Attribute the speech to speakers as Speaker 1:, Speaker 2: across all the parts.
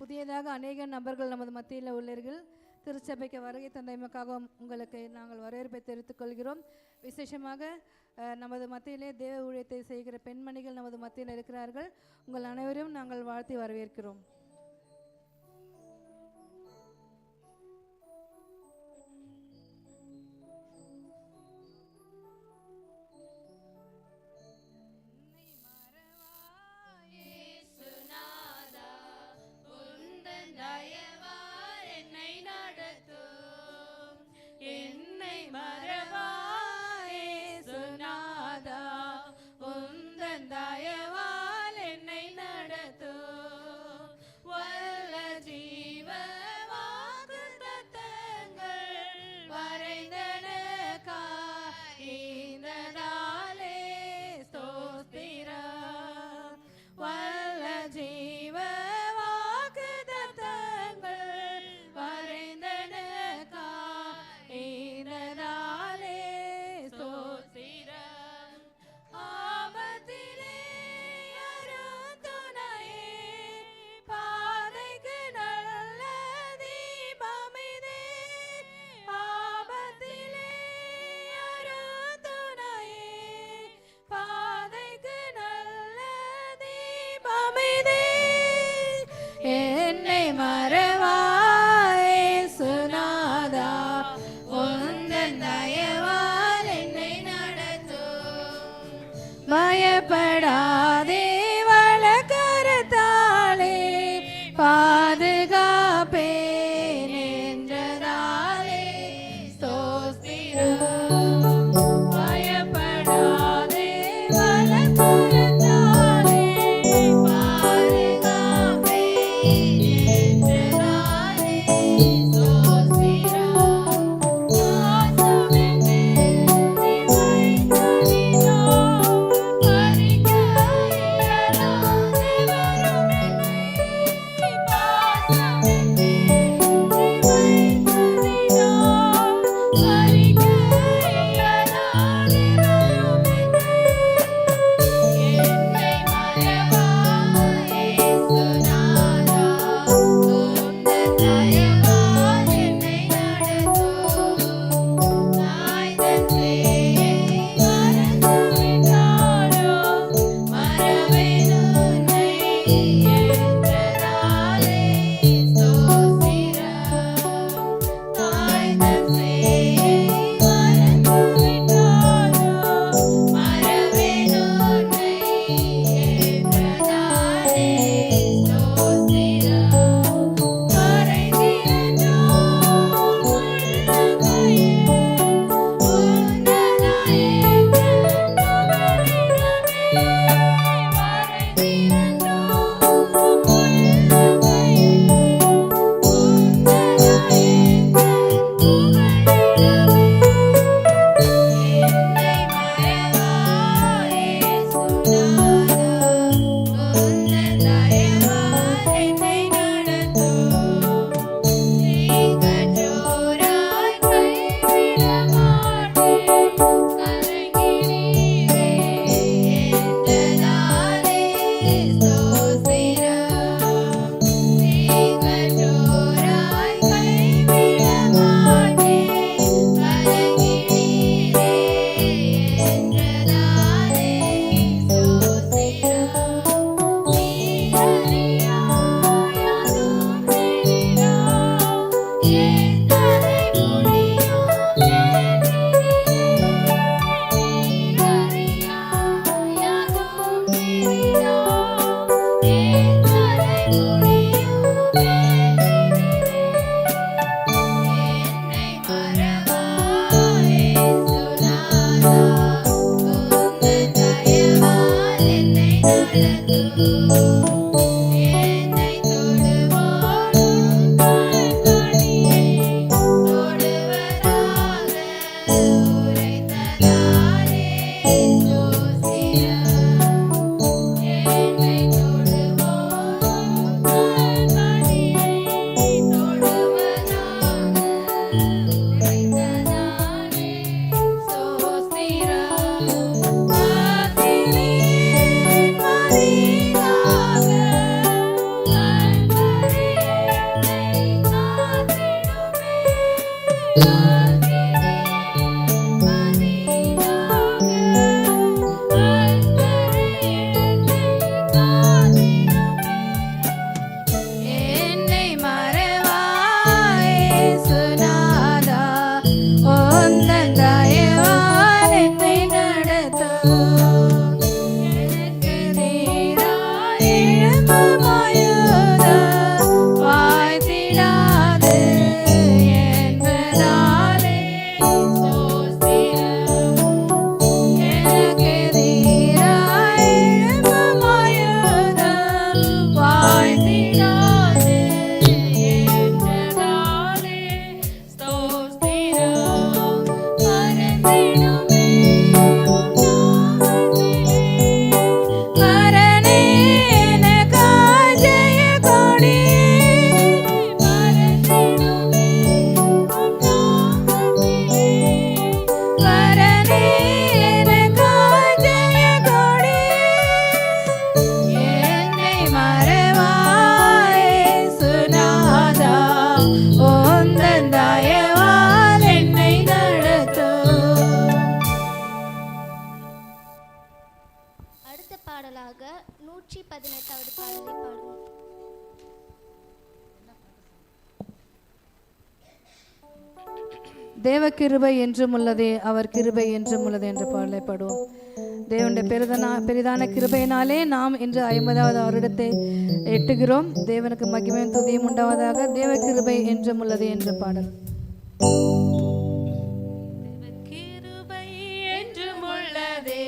Speaker 1: புதியதாக அநேக நபர்கள் நமது மத்தியில் உள்ளீர்கள். திருச்சபைக்கு வருகை தந்தைமைக்காக உங்களுக்கு நாங்கள் வரவேற்பை தெரிவித்துக் கொள்கிறோம். விசேஷமாக நமது மத்தியிலே தேவ ஊழியத்தை செய்கிற பெண்மணிகள் நமது மத்தியில் இருக்கிறார்கள். உங்கள் அனைவரையும் நாங்கள் வாழ்த்தி வரவேற்கிறோம்.
Speaker 2: கிருபை என்றும் உள்ளதே அவர் கிருபை என்றும் உள்ளது என்று பாடலைப்படுவோம். தேவனுடைய பெரிதனா பெரிதான கிருபையினாலே நாம் இன்று ஐம்பதாவது வருடத்தை எட்டுகிறோம். தேவனுக்கு மகிமையும் துதியும் உண்டாவதாக தேவ கிருபை என்றும் உள்ளது என்று பாடல்.
Speaker 1: கிருபை என்றும் உள்ளதே.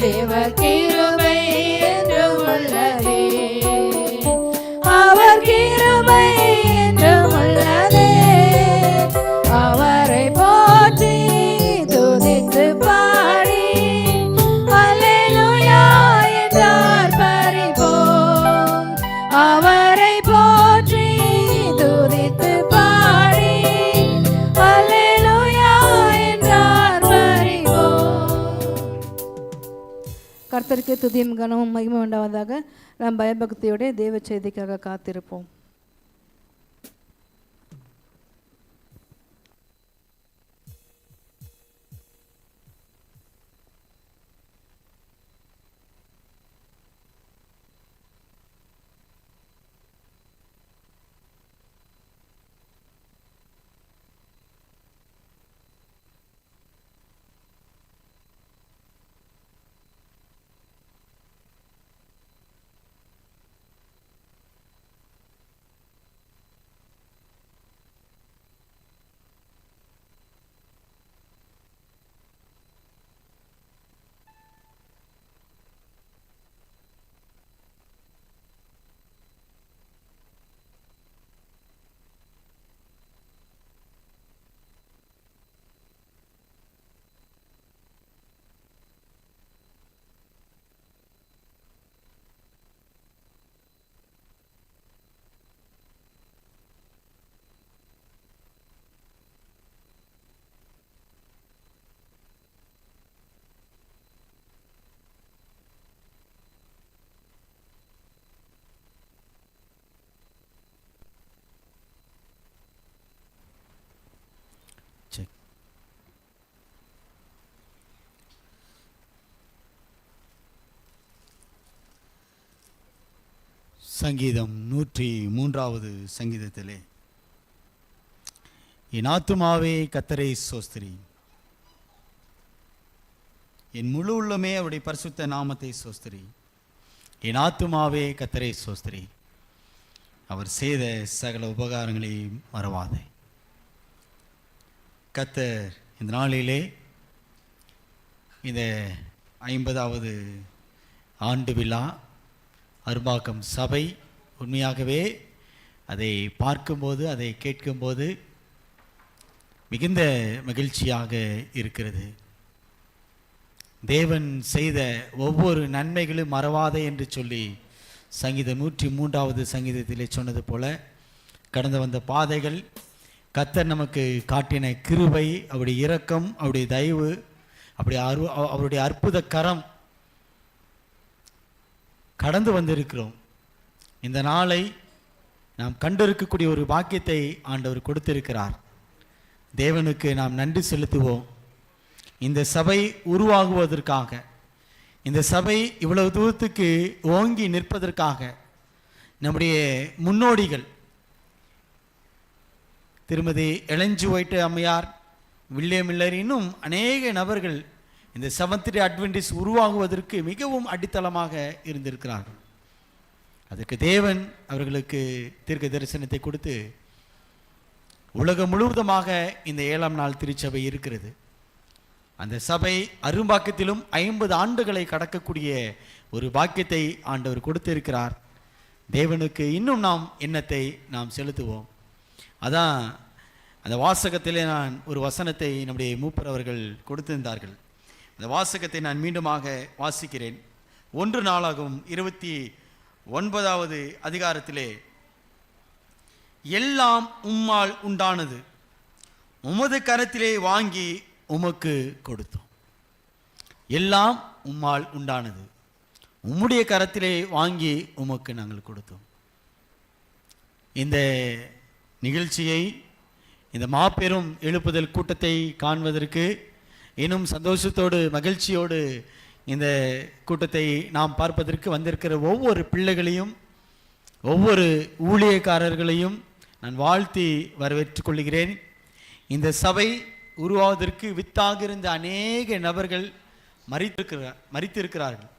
Speaker 1: देवके
Speaker 2: கர்த்தருக்கு துதியும் கனமும் மகிமை உண்டாவதாக நாம் பயபக்தியோடைய தேவ செய்திக்காக காத்திருப்போம்.
Speaker 3: சங்கீதம் நூற்றி மூன்றாவது சங்கீதத்திலே. என் ஆத்துமாவே கத்தரை சோஸ்திரி. என் முழு உள்ளமே அவருடைய பரிசுத்த நாமத்தை சோஸ்திரி. என் ஆத்துமாவே கத்தரை சோஸ்திரி. அவர் செய்த சகல உபகாரங்களை மறவாதே. கத்தர் இந்த நாளிலே இந்த ஐம்பதாவது ஆண்டு விழா அரும்பாக்கம் சபை உண்மையாகவே அதை பார்க்கும்போது அதை கேட்கும்போது மிகுந்த மகிழ்ச்சியாக இருக்கிறது. தேவன் செய்த ஒவ்வொரு நன்மைகளும் மறவாதே என்று சொல்லி சங்கீதம் நூற்றி மூன்றாவது சங்கீதத்திலே சொன்னது போல கடந்து வந்த பாதைகள் கத்தர் நமக்கு காட்டின கிருபை அவருடைய இரக்கம் அவருடைய தயவு அப்படி அரு அவருடைய அற்புத கரம் கடந்து வந்திருக்கிறோம். இந்த நாளை நாம் கண்டிருக்கக்கூடிய ஒரு பாக்கியத்தை ஆண்டவர் கொடுத்திருக்கிறார். தேவனுக்கு நாம் நன்றி செலுத்துவோம். இந்த சபை உருவாகுவதற்காக இந்த சபை இவ்வளவு தூரத்துக்கு ஓங்கி நிற்பதற்காக நம்முடைய முன்னோடிகள் திருமதி இளஞ்சி ஒயிட்டு அம்மையார் வில்லியம் மில்லர் இன்னும் அநேக நபர்கள் இந்த செவன்த்ரி அட்வென்டிஸ் உருவாகுவதற்கு மிகவும் அடித்தளமாக இருந்திருக்கிறார்கள் அதற்கு தேவன் அவர்களுக்கு தீர்க்க தரிசனத்தை கொடுத்து உலகம் முழுவதுமாக இந்த ஏழாம் நாள் திருச்சபை இருக்கிறது. அந்த சபை அரும்பாக்கியத்திலும் ஐம்பது ஆண்டுகளை கடக்கக்கூடிய ஒரு பாக்கியத்தை ஆண்டவர் கொடுத்திருக்கிறார். தேவனுக்கு இன்னும் நாம் எண்ணத்தை நாம் செலுத்துவோம். அதான் அந்த வாசகத்திலே நான் ஒரு வசனத்தை நம்முடைய மூப்பர் அவர்கள் கொடுத்திருந்தார்கள். இந்த வாசகத்தை நான் மீண்டுமாக வாசிக்கிறேன். ஒன்று நாளாகவும் இருபத்தி ஒன்பதாவது அதிகாரத்திலே எல்லாம் உம்மால் உண்டானது. உமது கரத்திலே வாங்கி உமக்கு கொடுத்தோம். எல்லாம் உம்மால் உண்டானது. உம்முடைய கரத்திலே வாங்கி உமக்கு நாங்கள் கொடுத்தோம். இந்த நிகழ்ச்சியை இந்த மாபெரும் எழுப்புதல் கூட்டத்தை காண்பதற்கு இன்னும் சந்தோஷத்தோடு மகிழ்ச்சியோடு இந்த கூட்டத்தை நாம் பார்ப்பதற்கு வந்திருக்கிற ஒவ்வொரு பிள்ளைகளையும் ஒவ்வொரு ஊழியக்காரர்களையும் நான் வாழ்த்தி வரவேற்றுக் கொள்கிறேன். இந்த சபை உருவாவதற்கு வித்தாக இருந்த அநேக நபர்கள் மறித்திருக்கிறார் மறித்திருக்கிறார்கள்.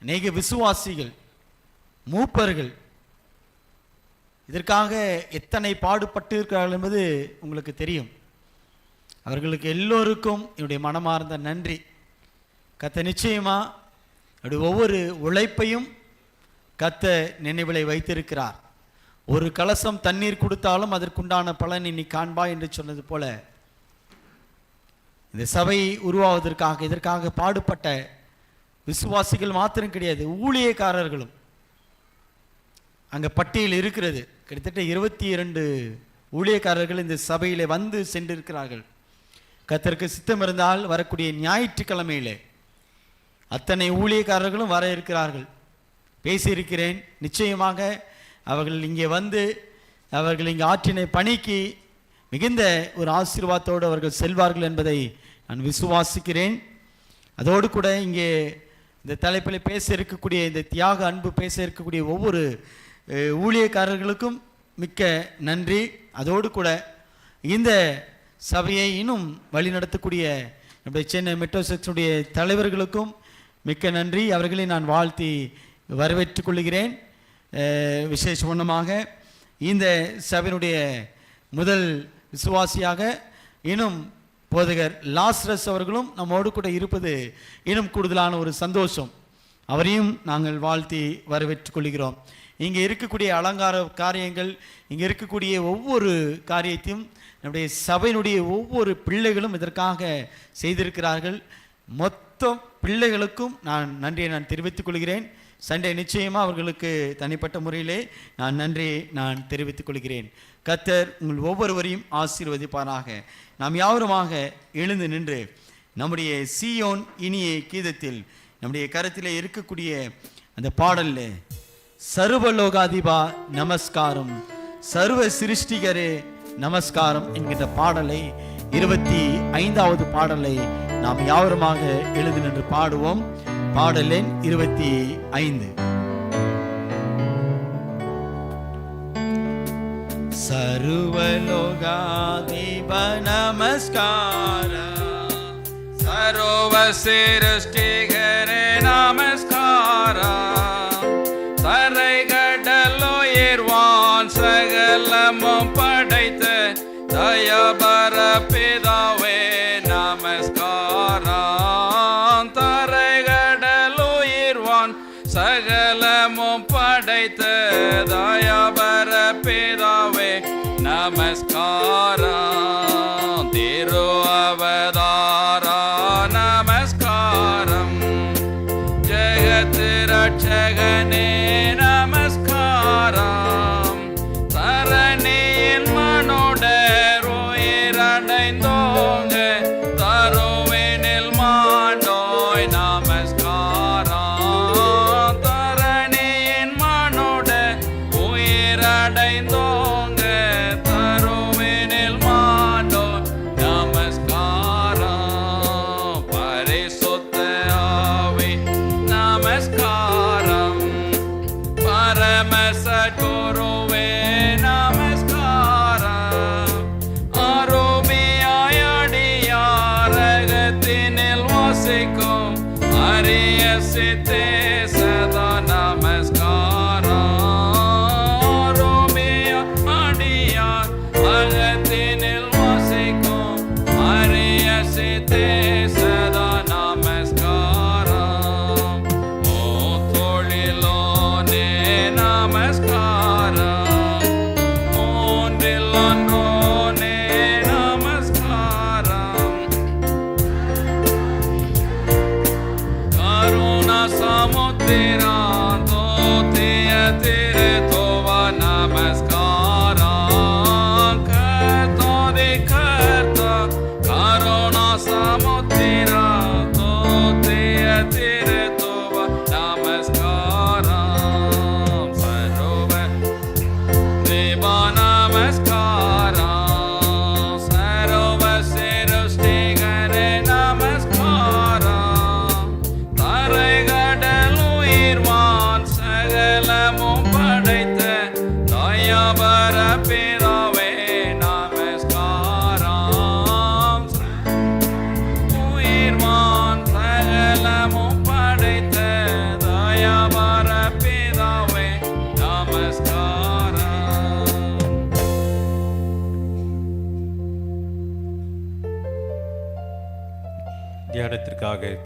Speaker 3: அநேக விசுவாசிகள் மூப்பர்கள். இதற்காக எத்தனை பாடுபட்டு இருக்கிறார்கள் என்பது உங்களுக்கு தெரியும். அவர்களுக்கு எல்லோருக்கும் என்னுடைய மனமார்ந்த நன்றி. கத்த நிச்சயமா அப்படி ஒவ்வொரு உழைப்பையும் கத்த நினைவிலை வைத்திருக்கிறார். ஒரு கலசம் தண்ணீர் கொடுத்தாலும் அதற்குண்டான பலனை நீ காண்பா என்று சொன்னது போல இந்த சபை உருவாவதற்காக இதற்காக பாடுபட்ட விசுவாசிகள் மாத்திரம் கிடையாது ஊழியக்காரர்களும். அங்கே பட்டியல் இருக்கிறது. கிட்டத்தட்ட இருபத்தி இரண்டு ஊழியக்காரர்கள் இந்த சபையில் வந்து சென்றிருக்கிறார்கள். கத்தருக்கு சித்தம் இருந்தால் வரக்கூடிய ஞாயிற்றுக்கிழமையிலே அத்தனை ஊழியக்காரர்களும் வர இருக்கிறார்கள். பேசியிருக்கிறேன். நிச்சயமாக அவர்கள் இங்கே வந்து அவர்கள் இங்கே ஆற்றினை பணிக்கு மிகுந்த ஒரு ஆசீர்வாதத்தோடு அவர்கள் செல்வார்கள் என்பதை நான் விசுவாசிக்கிறேன். அதோடு கூட இங்கே இந்த தலைப்பில் பேச இருக்கக்கூடிய இந்த தியாக அன்பு பேச இருக்கக்கூடிய ஒவ்வொரு ஊழியக்காரர்களுக்கும் மிக்க நன்றி. அதோடு கூட இந்த சபையை இன்னும் வழிநடத்தக்கூடிய நம்முடைய சென்னை மெட்ரோ செக்ஷனுடைய தலைவர்களுக்கும் மிக்க நன்றி. அவர்களை நான் வாழ்த்தி வரவேற்றுக் கொள்கிறேன். விசேஷ ஒன்றமாக இந்த சபையினுடைய முதல் விசுவாசியாக இன்னும் போதகர் லாஸ்ரஸ் அவர்களும் நம்மோடு கூட இருப்பது இன்னும் கூடுதலான ஒரு சந்தோஷம். அவரையும் நாங்கள் வாழ்த்தி வரவேற்றுக் கொள்கிறோம். இங்கே இருக்கக்கூடிய அலங்கார காரியங்கள் இங்கே இருக்கக்கூடிய ஒவ்வொரு காரியத்தையும் நம்முடைய சபையினுடைய ஒவ்வொரு பிள்ளைகளும் இதற்காக செய்திருக்கிறார்கள். மொத்த பிள்ளைகளுக்கும் நான் நன்றியை நான் தெரிவித்துக் கொள்கிறேன். சண்டே நிச்சயமாக அவர்களுக்கு தனிப்பட்ட முறையிலே நான் நன்றியை நான் தெரிவித்துக் கொள்கிறேன். கத்தர் உங்கள் ஒவ்வொருவரையும் ஆசீர்வதிப்பாராக. நாம் யாவருமாக எழுந்து நின்று நம்முடைய சீயோன் இனிய கீதத்தில் நம்முடைய கருத்திலே இருக்கக்கூடிய அந்த பாடல்ல சர்வலோகாதிபா நமஸ்காரம். சர்வ சிருஷ்டிகரே நமஸ்காரம் என்கின்ற பாடலை இருபத்தி ஐந்தாவது பாடலை நாம் யாவருமாக எழுதி நின்று பாடுவோம். பாடலின் இருபத்தி ஐந்து. सर्वलोगाधिप
Speaker 4: नमस्कार सर्वश्रेष्ठि நமஸ்காரா அருமையாயடியாரகத்தினில் வசிக்கும் அரிய சித்தே சதா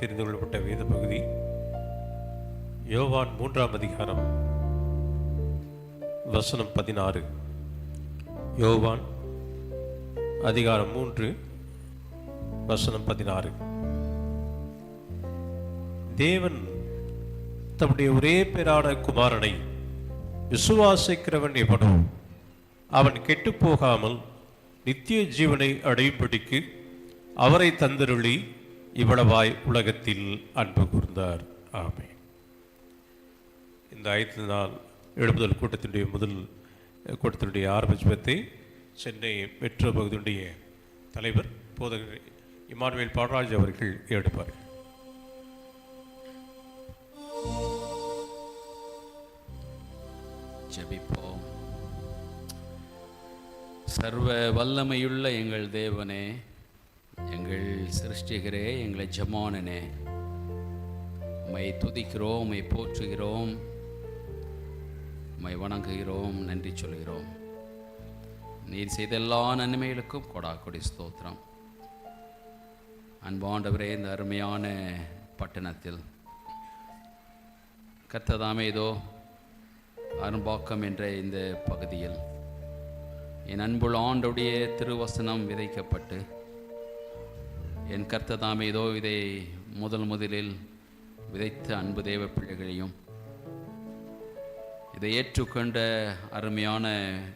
Speaker 5: தெரிந்து கொள்ளப்பட்ட வேத பகுதி யோவான் மூன்றாம் அதிகாரம் வசனம் பதினாறு. யோவான் அதிகாரம் மூன்று வசனம் பதினாறு. தேவன் தம்முடைய ஒரே பேரான குமாரனை விசுவாசிக்கிறவன் எவனோ அவன் கெட்டுப்போகாமல் நித்திய ஜீவனை அடையும்படிக்கு அவரை தந்தருளி இவ்வளவாய் உலகத்தில் அன்பு கூர்ந்தார். ஆமை இந்த ஐந்து நாள் எழுப்புதல் கூட்டத்தினுடைய முதல் கூட்டத்தினுடைய ஆரம்ப ஜெபத்தை சென்னை மெட்ரோ பகுதியுடைய தலைவர் போதகர் இமானுவேல் பாடராஜ் அவர்கள் எடுப்பார்கள்
Speaker 4: சர்வ வல்லமையுள்ள எங்கள் தேவனே எங்கள் சிருஷ்டிகரே எங்களை ஜமானனே. உம்மை துதிக்கிறோம் உம்மை போற்றுகிறோம் உம்மை வணங்குகிறோம் நன்றி சொல்கிறோம் நீர் செய்த எல்லா நன்மைகளுக்கும் கொடா கொடி ஸ்தோத்திரம். அன்பாண்டவரே இந்த அருமையான பட்டணத்தில் கத்ததாமே இதோ அரும்பாக்கம் என்ற இந்த பகுதியில் என் அன்புள்ள ஆண்டுடைய திருவசனம் விதைக்கப்பட்டு என் கர்த்ததாமே இதோ இதை முதல் முதலில் விதைத்த அன்பு தேவ பிள்ளைகளையும் இதை ஏற்றுக்கொண்ட அருமையான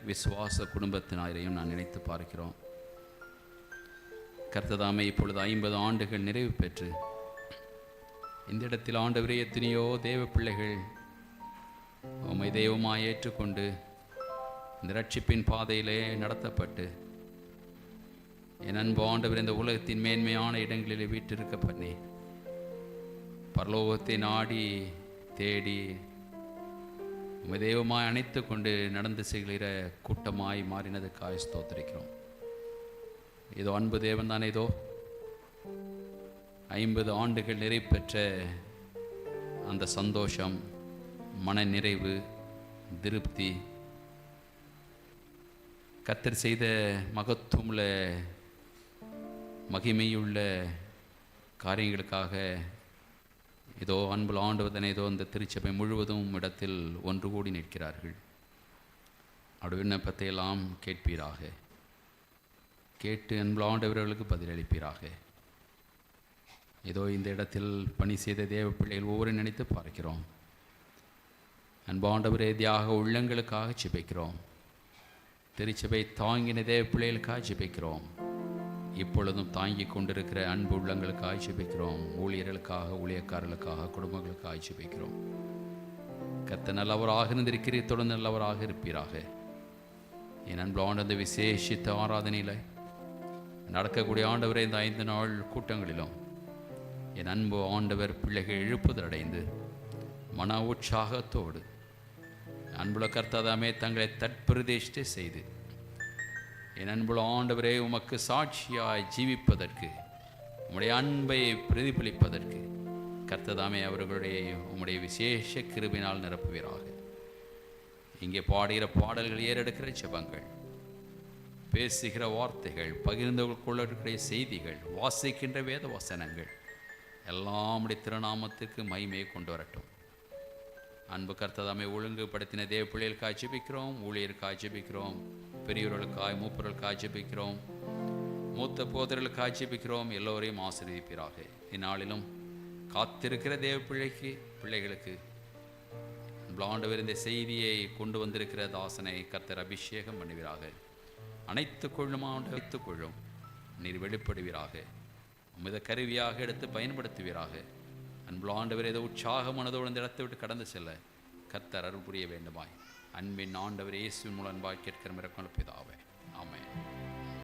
Speaker 4: விசுவாச குடும்பத்தினரையும் நான் நினைத்து பார்க்கிறோம். கர்த்ததாமை இப்பொழுது ஐம்பது ஆண்டுகள் நிறைவு பெற்று இந்த இடத்தில் ஆண்டவரே எத்தனையோ தேவ பிள்ளைகள் உமை தெய்வமாய் ஏற்றுக்கொண்டு இந்த ரட்சிப்பின் பாதையிலே நடத்தப்பட்டு என் அன்பு ஆண்டவர் இந்த உலகத்தின் மேன்மையான இடங்களிலே வீட்டிருக்க பண்ணி பரலோகத்தை நாடி தேடி
Speaker 6: உம்மை தெய்வமாய் அணைத்து கொண்டு நடந்து செல்கிற கூட்டமாய் மாறினதுக்காக ஸ்தோத்திரிக்கிறோம். இதோ அன்பு தேவன் தானே இதோ. ஐம்பது ஆண்டுகள் நிறைவு பெற்ற அந்த சந்தோஷம் மன நிறைவு திருப்தி. கத்தர் செய்த மகத்துவமுள்ள மகிமையுள்ள காரியங்களுக்காக இதோ அன்புல ஆண்டுவதனை ஏதோ இந்த திருச்சபை முழுவதும் இடத்தில் ஒன்று கூடி நிற்கிறார்கள். அவருடைய விண்ணப்பத்தை எல்லாம் கேட்பீராக. கேட்டு அன்புல ஆண்டவர்களுக்கு பதிலளிப்பீராக இதோ இந்த இடத்தில் பணி செய்த தேவ பிள்ளைகள் ஒவ்வொரு நினைத்து பார்க்கிறோம். அன்பாண்டவரே தியாக உள்ளங்களுக்காக ஜெபிக்கிறோம். திருச்சபை தாங்கின தேவ பிள்ளைகளுக்காக ஜெபிக்கிறோம். இப்பொழுதும் தாங்கி கொண்டிருக்கிற அன்பு உள்ளங்களுக்காக வைக்கிறோம். ஊழியர்களுக்காக ஊழியக்காரர்களுக்காக குடும்பங்களுக்காக ஜெபிக்கிறோம் கத்த நல்லவராக இருந்திருக்கிறீர் தொடர்ந்து நல்லவராக இருப்பீராக. என் அன்பு ஆண்டு விசேஷித்த ஆராதனையில் நடக்கக்கூடிய ஆண்டவரை இந்த ஐந்து நாள் கூட்டங்களிலும் என் அன்பு ஆண்டவர் பிள்ளைகள் எழுப்புதல் அடைந்து மன உற்சாகத்தோடு அன்புல கர்த்தாதாமே தங்களை தற்பிரதிஷ்டை செய்து என் அன்புல ஆண்டவரே உமக்கு சாட்சியாய் ஜீவிப்பதற்கு உம்முடைய அன்பை பிரதிபலிப்பதற்கு கர்த்ததாமே அவர்களுடைய உம்முடைய விசேஷ கிருபினால் நிரப்புவீராக. இங்கே பாடுகிற பாடல்கள் ஏறெடுக்கிற செபங்கள் பேசுகிற வார்த்தைகள் பகிர்ந்து கொள்ளக்கூடிய செய்திகள் வாசிக்கின்ற வேத வசனங்கள் எல்லாம் உடைய திருநாமத்திற்கு மகிமையை கொண்டு வரட்டும். அன்பு கர்த்ததாமை ஒழுங்குபடுத்தின தேவ பிள்ளைகளுக்கு ஜெபிக்கிறோம் ஊழியருக்கு ஜெபிக்கிறோம். பெரியவர்களுக்காய் மூப்பர்களுக்காய் ஜெபிக்கிறோம். மூத்த போதர்களுக்காய் ஜெபிக்கிறோம். எல்லோரையும் ஆசிரியப்பீராக இந்நாளிலும் காத்திருக்கிற தேவ பிள்ளைக்கு பிள்ளைகளுக்கு ஆண்டவர் இந்த செய்தியை கொண்டு வந்திருக்கிற தாசனை கர்த்தர் அபிஷேகம் பண்ணுவீராக. அனைத்து கொள்ளும் ஆண்டு அனைத்து கொள்ளும். நீர் வெளிப்படுவீராக. மித கருவியாக எடுத்து பயன்படுத்துவீராக. அன்புள்ள ஆண்டவர் ஏதோ உற்சாக மனதோடு இந்த இடத்தை விட்டு கடந்து செல்ல கர்த்தர் அருள் புரிய வேண்டுமாய். அன்பின் ஆண்டவர் இயேசு மூலம் வாய் கேட்கிற